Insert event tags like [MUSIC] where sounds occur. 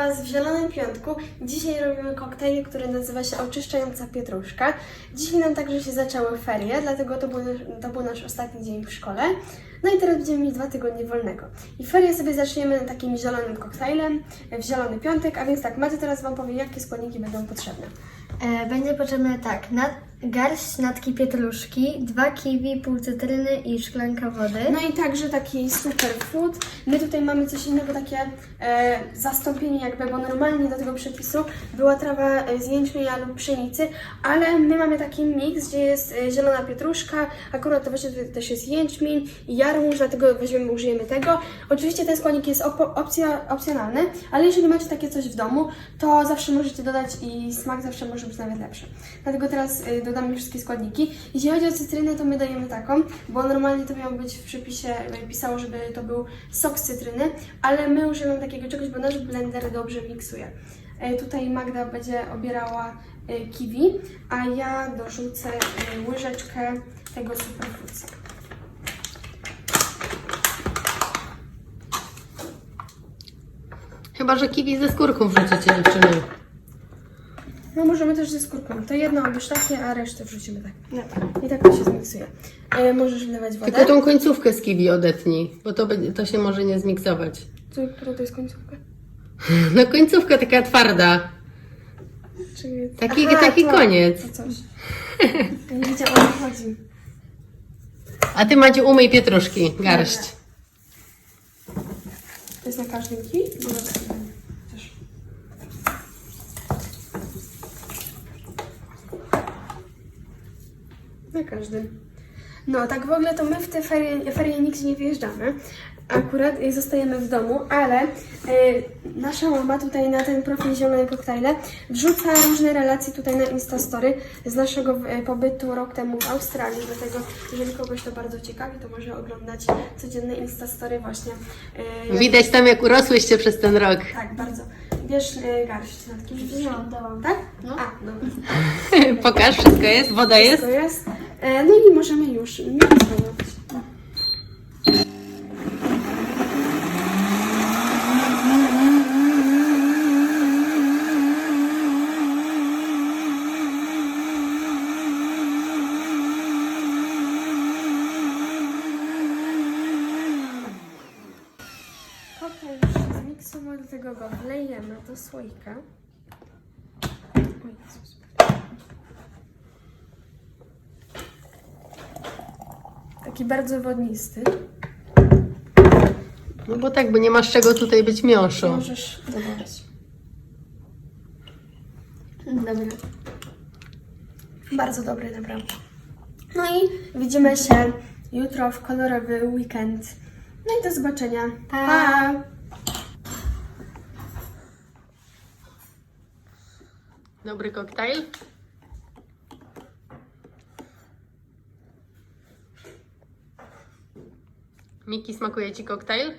Was w Zielonym Piątku. Dzisiaj robimy koktajl, który nazywa się Oczyszczająca Pietruszka. Dzisiaj nam także się zaczęły ferie, dlatego to był, to był nasz ostatni dzień w szkole. No i teraz będziemy mieć dwa tygodnie wolnego. I ferie sobie zaczniemy takim zielonym koktajlem w Zielony Piątek, a więc tak, Maty teraz Wam powie, jakie składniki będą potrzebne. E, będzie potrzebne tak, garść natki pietruszki, dwa kiwi, pół cytryny i szklanka wody. No i także taki superfood. My tutaj mamy coś innego, takie e, zastąpienie jakby, bo normalnie do tego przepisu była trawa e, z jęczmienia lub pszenicy, ale my mamy taki miks, gdzie jest e, zielona pietruszka, akurat to właśnie tutaj też jest jęczmień jarmuż, dlatego weźmiemy, użyjemy tego. Oczywiście ten składnik jest op- opcja, opcjonalny, ale jeżeli macie takie coś w domu, to zawsze możecie dodać i smak zawsze może być nawet lepszy. Dlatego teraz y, dodamy wszystkie składniki. Jeśli chodzi o cytrynę, to my dajemy taką, bo normalnie to miało być w przepisie, pisało, żeby to był sok z cytryny, ale my używamy takiego czegoś, bo nasz blender dobrze miksuje. Y, Tutaj Magda będzie obierała y, kiwi, a ja dorzucę y, łyżeczkę tego superfoodsa. Chyba, że kiwi ze skórką wrzucicie dziewczyny. No możemy też ze skórką. To jedno obierz takie, a resztę wrzucimy tak. I tak to się zmiksuje. Y, możesz wlewać wodę. Tylko tą końcówkę z kiwi odetnij, bo to, będzie- to się może nie zmiksować. Co, która to jest końcówka? [LAUGHS] No końcówka taka twarda. Czyli... Taki, taki to, koniec. To coś. [LAUGHS] Ja nie wiedziałam o co chodzi. A ty Macie umyj pietruszki, garść. To jest na każdym kij? Na każdym. No, tak w ogóle to my w te ferie, ferie nigdzie nie wyjeżdżamy. Akurat zostajemy w domu, ale y, nasza mama tutaj na ten profil Zielone Koktajle wrzuca różne relacje tutaj na Instastory z naszego y, pobytu rok temu w Australii. Dlatego, jeżeli kogoś to bardzo ciekawi, to może oglądać codzienne Instastory właśnie. y, Widać tam, jak urosłyście przez ten rok. tak, bardzo. Bierz y, garść natki. Wzięłam, dałam. Tak? No. A, dobra. [LAUGHS] Pokaż, wszystko jest, woda jest. To jest. E, no i możemy już zmiksował, do tego go wlejemy do słoika. Jezus. Taki bardzo wodnisty. No bo tak, bo nie masz czego tutaj być miąższą. Możesz dodawać. Dobra. Bardzo dobry, naprawdę. No i widzimy się jutro w kolorowy weekend. No i do zobaczenia. Pa! Dobry koktajl. Miki, smakuje Ci koktajl?